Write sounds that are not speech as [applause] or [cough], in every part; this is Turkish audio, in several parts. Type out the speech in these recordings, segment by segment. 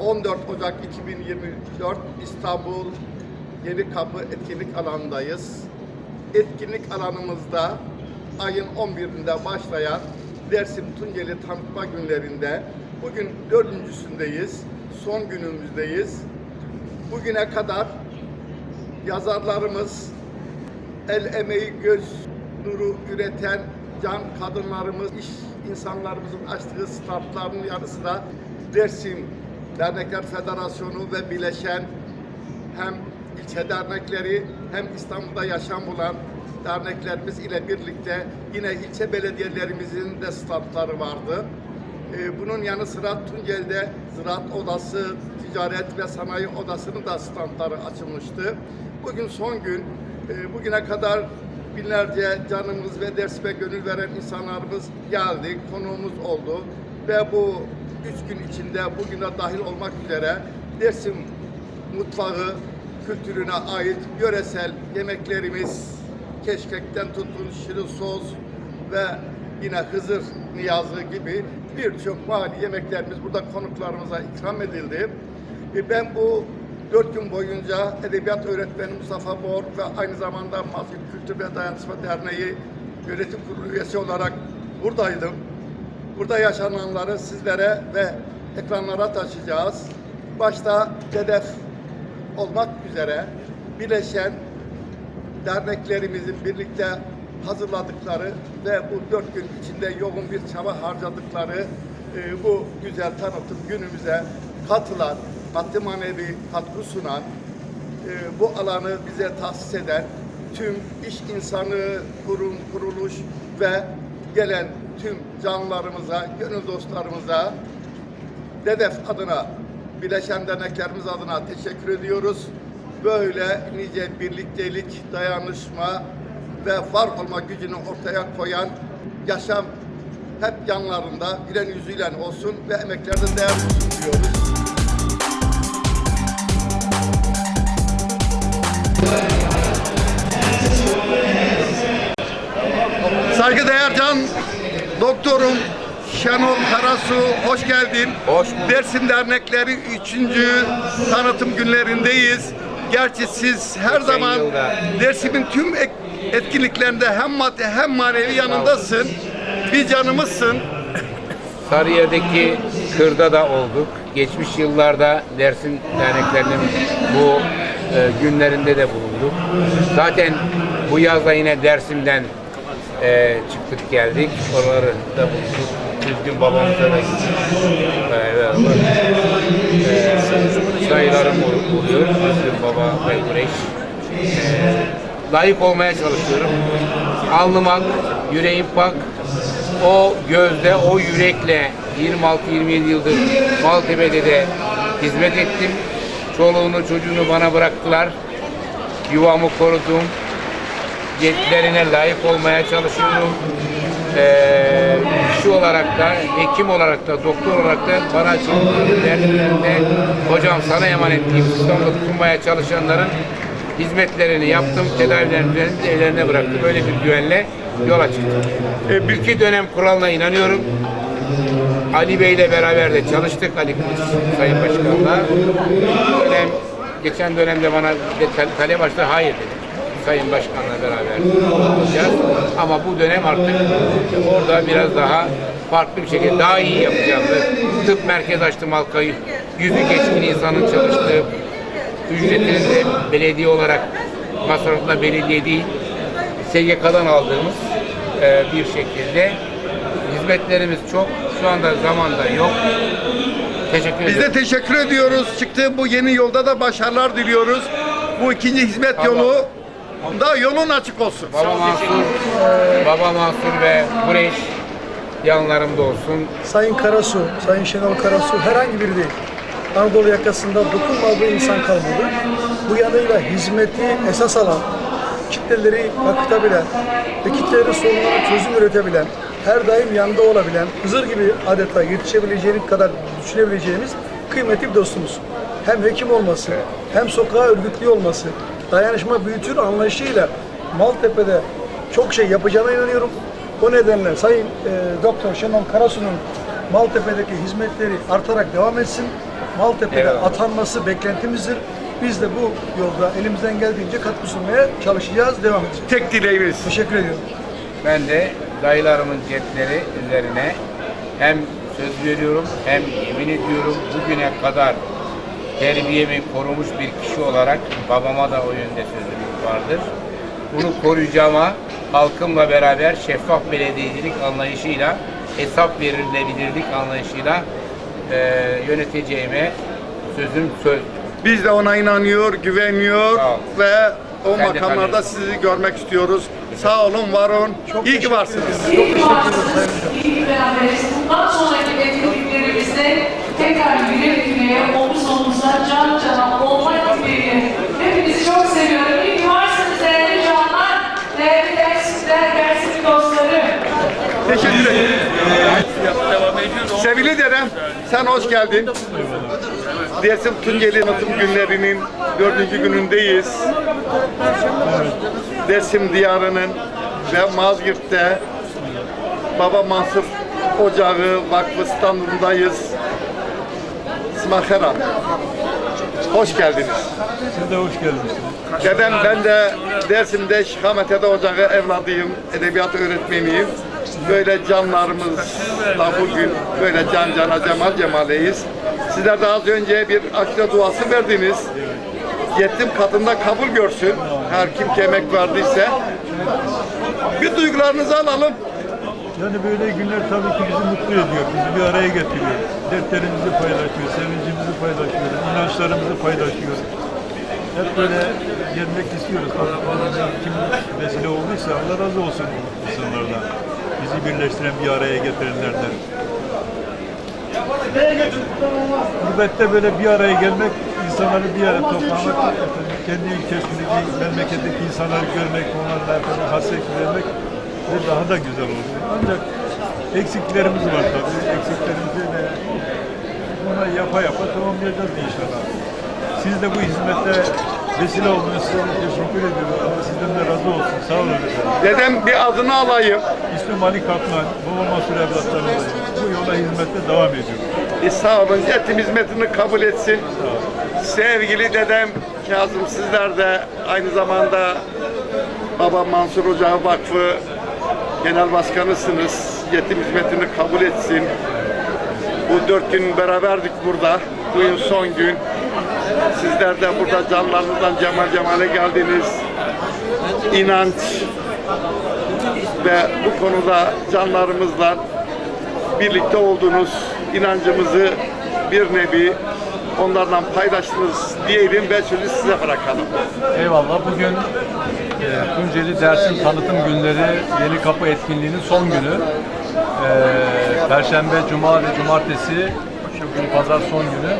14 Ocak 2024 İstanbul Yeni Kapı etkinlik alanındayız. Etkinlik alanımızda ayın 11'inde başlayan Dersim Tunceli tanıtma günlerinde bugün dördüncüsündeyiz. Son günümüzdeyiz. Bugüne kadar yazarlarımız, el emeği göz nuru üreten can kadınlarımız, iş insanlarımızın açtığı startların yanı sıra Dersim Dernekler Federasyonu ve bileşen hem ilçe dernekleri hem İstanbul'da yaşam bulan derneklerimiz ile birlikte yine ilçe belediyelerimizin de standları vardı. Ee, Bunun yanı sıra Tunceli'de Ziraat Odası, Ticaret ve Sanayi Odası'nın da standları açılmıştı. Bugün son gün, Ee, bugüne kadar binlerce canımız ve dersime gönül veren insanlarımız geldi, konuğumuz oldu ve bu üç gün içinde bugüne dahil olmak üzere Dersim mutfağı kültürüne ait yöresel yemeklerimiz, keşkekten tutun şirin sos ve yine Hızır niyazı gibi birçok mahalli yemeklerimiz burada konuklarımıza ikram edildi. E, Ben bu dört gün boyunca Edebiyat Öğretmeni Mustafa Bor ve aynı zamanda Mazlum Kültür ve Dayanışma Derneği Yönetim Kurulu üyesi olarak buradaydım. Burada yaşananları sizlere ve ekranlara taşıyacağız. Başta hedef olmak üzere bileşen derneklerimizin birlikte hazırladıkları ve bu dört gün içinde yoğun bir çaba harcadıkları e, bu güzel tanıtım günümüze katılan, maddi manevi katkı sunan, e, bu alanı bize tahsis eden tüm iş insanı, kurum, kuruluş ve gelen tüm canlarımıza, gönül dostlarımıza DEDEF adına, Bileşen Derneklerimiz adına teşekkür ediyoruz. Böyle nice birliktelik, dayanışma ve var olma gücünü ortaya koyan yaşam hep yanlarında gülen yüzüyle olsun ve emeklerden değer bulsun diyoruz. Saygıdeğer Can Doktorum Şenol Karasu hoş geldin. Hoş bulduk. Dersim Dernekleri 3. tanıtım günlerindeyiz. Gerçi siz her Geçen zaman yılda- Dersim'in tüm etkinliklerinde hem maddi hem manevi yanındasın. Bir canımızsın. Sarıyer'deki kırda da olduk. Geçmiş yıllarda Dersim derneklerinin bu e, günlerinde de bulunduk. Zaten bu yazda yine Dersim'den e, çıktık geldik. Oraları da bulduk. Düzgün babamıza da gittik. Beraber olmak. E, dayılarım ol- oluyor. Düzgün baba ve Güreş. E, layık olmaya çalışıyorum. Alnım ak, yüreğim pak. O gözde, o yürekle 26-27 yıldır Maltepe'de de hizmet ettim. Çoluğunu çocuğunu bana bıraktılar. Yuvamı korudum. Yetkilerine layık olmaya çalışıyorum. Ee, kişi olarak da, hekim olarak da, doktor olarak da bana çocukların derdlerinde hocam sana emanet deyip sistemde tutunmaya çalışanların hizmetlerini yaptım, tedavilerini ellerine bıraktım. Böyle bir güvenle yola çıktım. E, bir- İki dönem kuralına inanıyorum. Ali Bey ile beraber de çalıştık Ali Kılıç Sayın Başkan'la. Dönem, geçen dönemde bana kalem açtı, hayır dedi. Sayın Başkan'la beraber olacağız. Ama bu dönem artık orada biraz daha farklı bir şekilde daha iyi yapacağım. Ve Tıp merkez açtım halkayı. Yüzü geçkin insanın çalıştığı ücretini de belediye olarak masrafına belediye değil SGK'dan aldığımız e, bir şekilde hizmetlerimiz çok. Şu anda zamanda yok. Teşekkür Biz ederim. de teşekkür ediyoruz. Çıktığı bu yeni yolda da başarılar diliyoruz. Bu ikinci hizmet Allah. yolu da yolun açık olsun. Baba Mansur, Baba Mansur ve Kureş yanlarımda olsun. Sayın Karasu, Sayın Şenol Karasu herhangi biri değil. Anadolu yakasında dokunmadığı insan kalmadı. Bu yanıyla hizmeti esas alan, kitleleri akıtabilen ve kitlelerin sorunlarına çözüm üretebilen, her daim yanında olabilen, Hızır gibi adeta yetişebileceğiniz kadar düşünebileceğimiz kıymetli bir dostumuz. Hem hekim olması, hem sokağa örgütlü olması, dayanışma büyütür anlayışıyla Maltepe'de çok şey yapacağına inanıyorum. O nedenle Sayın e, Doktor Şenol Karasu'nun Maltepe'deki hizmetleri artarak devam etsin. Maltepe'de Eyvallah. atanması beklentimizdir. Biz de bu yolda elimizden geldiğince katkı sunmaya çalışacağız, devam edeceğiz. Tek dileğimiz. Teşekkür ediyorum. Ben de dayılarımın cepleri üzerine hem söz veriyorum hem yemin ediyorum bugüne kadar terbiyemi korumuş bir kişi olarak babama da o yönde sözüm vardır. Bunu koruyacağıma halkımla beraber şeffaf belediyecilik anlayışıyla hesap verilebilirlik anlayışıyla eee yöneteceğime sözüm söz. Biz de ona inanıyor, güveniyor ve o Sen makamlarda sizi görmek istiyoruz. Sağ olun, var olun. İyi ki varsınız. İyi ki varsınız, iyi ki beraberiz. Bundan sonraki Sevgili dedem, sen hoş geldin. Dersim Tunceli Anıtım Günleri'nin dördüncü günündeyiz. Dersim Diyarı'nın ve Mazgirt'te Baba Mansur Ocağı Vakfı standındayız. Smahera. Hoş geldiniz. Siz de hoş geldiniz. Dedem ben de Dersim'de Şikamet Ede Ocağı evladıyım, edebiyat öğretmeniyim. Böyle canlarımızla bugün böyle can cana cemal cemaleyiz. Sizler de az önce bir aşure duası verdiniz. Yetim kadında kabul görsün. Her kim ki emek verdiyse. Bir duygularınızı alalım. Yani böyle günler tabii ki bizi mutlu ediyor, bizi bir araya getiriyor. Dertlerimizi paylaşıyoruz, sevincimizi paylaşıyoruz, inançlarımızı paylaşıyoruz. Hep böyle gelmek istiyoruz. Kim vesile olduysa Allah razı olsun insanlardan. Bizi birleştiren, bir araya getirenlerden. Gurbette böyle bir araya gelmek, insanları bir araya toplamak, kendi ülkesindeki, memleketteki insanları görmek, onlarla efendim, hasret gidermek ve daha da güzel oluyor. Ancak eksiklerimiz var tabii. Eksiklerimizi de buna yapa yapa tamamlayacağız inşallah. Siz de bu hizmette vesile oldunuz. Size teşekkür ediyorum. Allah sizden de razı olsun. Sağ olun efendim. Dedem bir adını alayım. İsmim Ali Kaplan. Baba Mansur evlatlarındayım. Bu yola hizmette devam ediyorum. E, sağ olun. Yetim hizmetini kabul etsin. Sevgili dedem Kazım sizler de aynı zamanda Baba Mansur Ocağı Vakfı Genel Başkanısınız. Yetim hizmetini kabul etsin. Bu dört gün beraberdik burada. Bugün son gün. Sizler de burada canlarınızdan cemal cemale geldiniz. İnanç ve bu konuda canlarımızla birlikte olduğunuz inancımızı bir nevi onlarla paylaştınız diyelim ve sözü size bırakalım. Eyvallah. Bugün e, Tunceli Dersim Tanıtım Günleri Yeni Kapı etkinliğinin son günü. E, Perşembe, Cuma ve Cumartesi, şu gün Pazar son günü.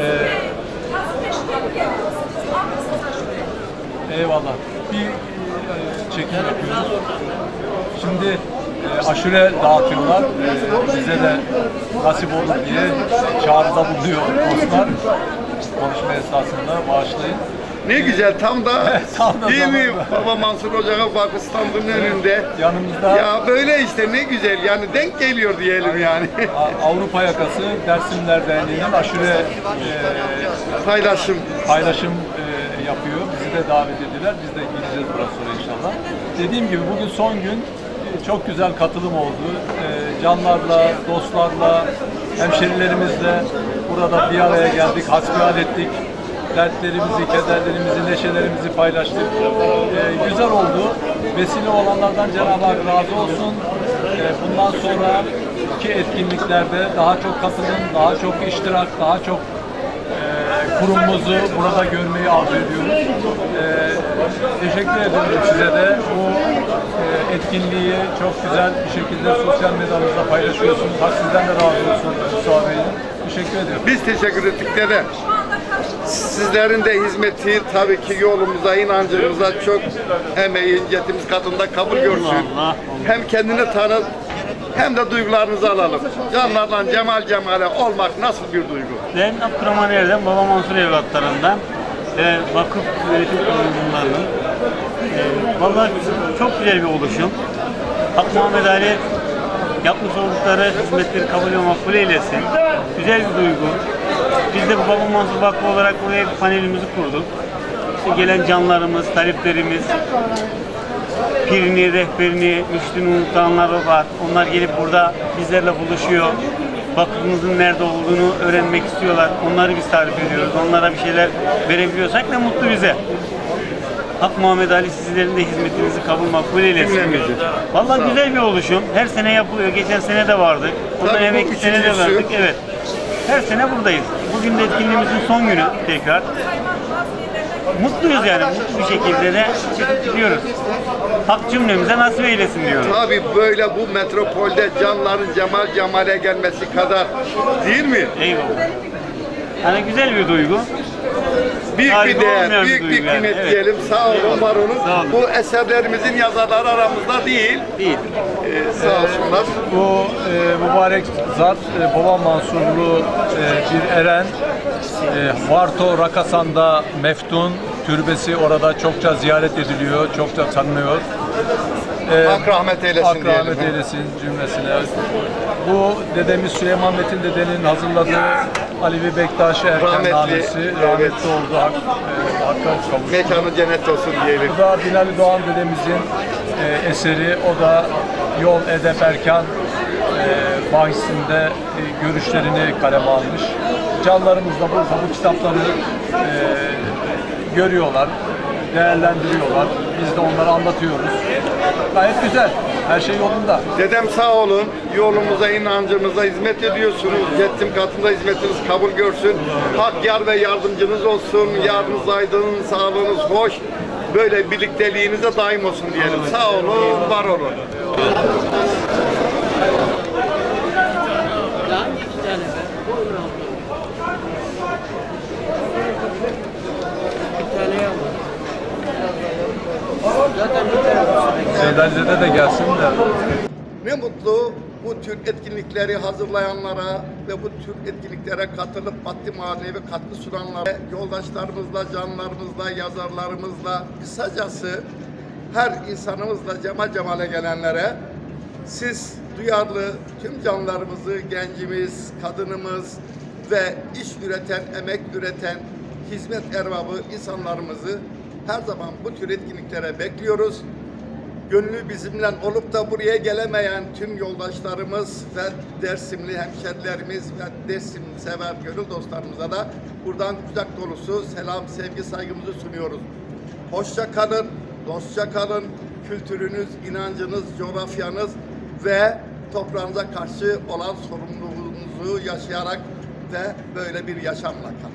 E, eyvallah. Bir e, çekim yapıyoruz. Şimdi e, aşure dağıtıyorlar. E, bize de nasip olur diye çağrıda bulunuyor dostlar. Konuşma esnasında bağışlayın. Ne güzel tam da [laughs] Tam da değil mi. Baba Mansur Ocağı Vakfı standının önünde. Yanımızda Ya böyle işte ne güzel yani denk geliyor diyelim yani. Avrupa Yakası Dersimler Derneği'nin aşure e, Paylaşım. paylaşım e, yapıyor. Bizi de davet ettiler. Biz de gideceğiz biraz sonra inşallah. Dediğim gibi bugün son gün çok güzel katılım oldu. E, canlarla, dostlarla, hemşerilerimizle burada bir araya geldik, hasbihal ettik. Dertlerimizi, kederlerimizi, neşelerimizi paylaştık. E, güzel oldu. Vesile olanlardan Cenab-ı Hak razı olsun. E, bundan sonraki etkinliklerde daha çok katılım, daha çok iştirak, daha çok ee, kurumumuzu burada görmeyi arzu ediyoruz. Ee, teşekkür ediyorum size de. Bu e, etkinliği çok güzel bir şekilde sosyal medyamızda paylaşıyorsunuz. Hak sizden de razı olsun Bey. Teşekkür ediyorum. Biz teşekkür ettik dedem. Sizlerin de hizmeti tabii ki yolumuza, inancımıza çok emeği, yetimiz katında kabul görsün. Hem kendini tanıt, hem de duygularınızı alalım. Canlarla cemal cemale olmak nasıl bir duygu? Ben Abdurrahman Erdem, Baba Mansur evlatlarından ve vakıf yönetim kurulundanım. Vallahi çok güzel bir oluşum. Hak Muhammed Ali yapmış oldukları hizmetleri kabul ve makbul eylesin. Güzel bir duygu. Biz de bu Baba Mansur Vakfı olarak buraya bir panelimizi kurduk. İşte gelen canlarımız, taliplerimiz, pirini, rehberini, müştini unutanlar var. Onlar gelip burada bizlerle buluşuyor. Vakfımızın nerede olduğunu öğrenmek istiyorlar. Onları biz tarif ediyoruz. Onlara bir şeyler verebiliyorsak ne mutlu bize. Hak Muhammed Ali sizlerin de hizmetinizi kabul makbul eylesin. Cümlemizi. Vallahi güzel bir oluşum. Her sene yapılıyor. Geçen sene de vardı. Ondan Tabii bu evvelki sene de üçüncüsü. verdik. Evet. Her sene buradayız. Bugün de etkinliğimizin son günü tekrar. Mutluyuz yani. Mutlu bir şekilde de çıkıp gidiyoruz. Hak cümlemize nasip eylesin diyorum. Tabii böyle bu metropolde canların cemal cemale gelmesi kadar değil mi? Eyvallah. Yani güzel bir duygu. Büyük bir değer, olmayan büyük bir duygu yani, kıymet evet. diyelim. Sağ olun, var olun. Sağ olun. Bu eserlerimizin yazarları aramızda değil. Değil. Ee, sağ olsunlar. Bu e, mübarek zat e, Baba Mansurlu e, bir eren. E, Varto Rakasan'da Meftun türbesi orada çokça ziyaret ediliyor, çokça tanınıyor. E, Hak rahmet eylesin Hak diyelim. rahmet eylesin cümlesine. Bu dedemiz Süleyman Metin dedenin hazırladığı Alevi Bektaşi Erken Rahmetli, Namesi. evet. Rahmetli oldu. Hak, e, hakka kavuştu. Mekanı cennet olsun diyelim. Bu da Binali Doğan dedemizin e, eseri. O da Yol Edep Erkan e, bahisinde e, görüşlerini kaleme almış. Canlarımız da burada bu kitapları e, görüyorlar, değerlendiriyorlar. Biz de onları anlatıyoruz. Gayet güzel. Her şey yolunda. Dedem sağ olun. Yolumuza, inancımıza hizmet ediyorsunuz. Yettim katında hizmetiniz kabul görsün. Hak yar ve yardımcınız olsun. Yarınız aydın, sağlığınız hoş. Böyle birlikteliğinize daim olsun diyelim. Sağ olun, var olun. Seydalize'de de gelsin de. Ne mutlu bu tür etkinlikleri hazırlayanlara ve bu tür etkinliklere katılıp maddi manevi katkı sunanlara, yoldaşlarımızla, canlarımızla, yazarlarımızla, kısacası her insanımızla cema cemale gelenlere siz duyarlı tüm canlarımızı, gencimiz, kadınımız ve iş üreten, emek üreten, hizmet erbabı insanlarımızı her zaman bu tür etkinliklere bekliyoruz gönlü bizimle olup da buraya gelemeyen tüm yoldaşlarımız ve Dersimli hemşerilerimiz ve Dersim sever gönül dostlarımıza da buradan kucak dolusu selam, sevgi, saygımızı sunuyoruz. Hoşça kalın, dostça kalın. Kültürünüz, inancınız, coğrafyanız ve toprağınıza karşı olan sorumluluğunuzu yaşayarak ve böyle bir yaşamla kalın.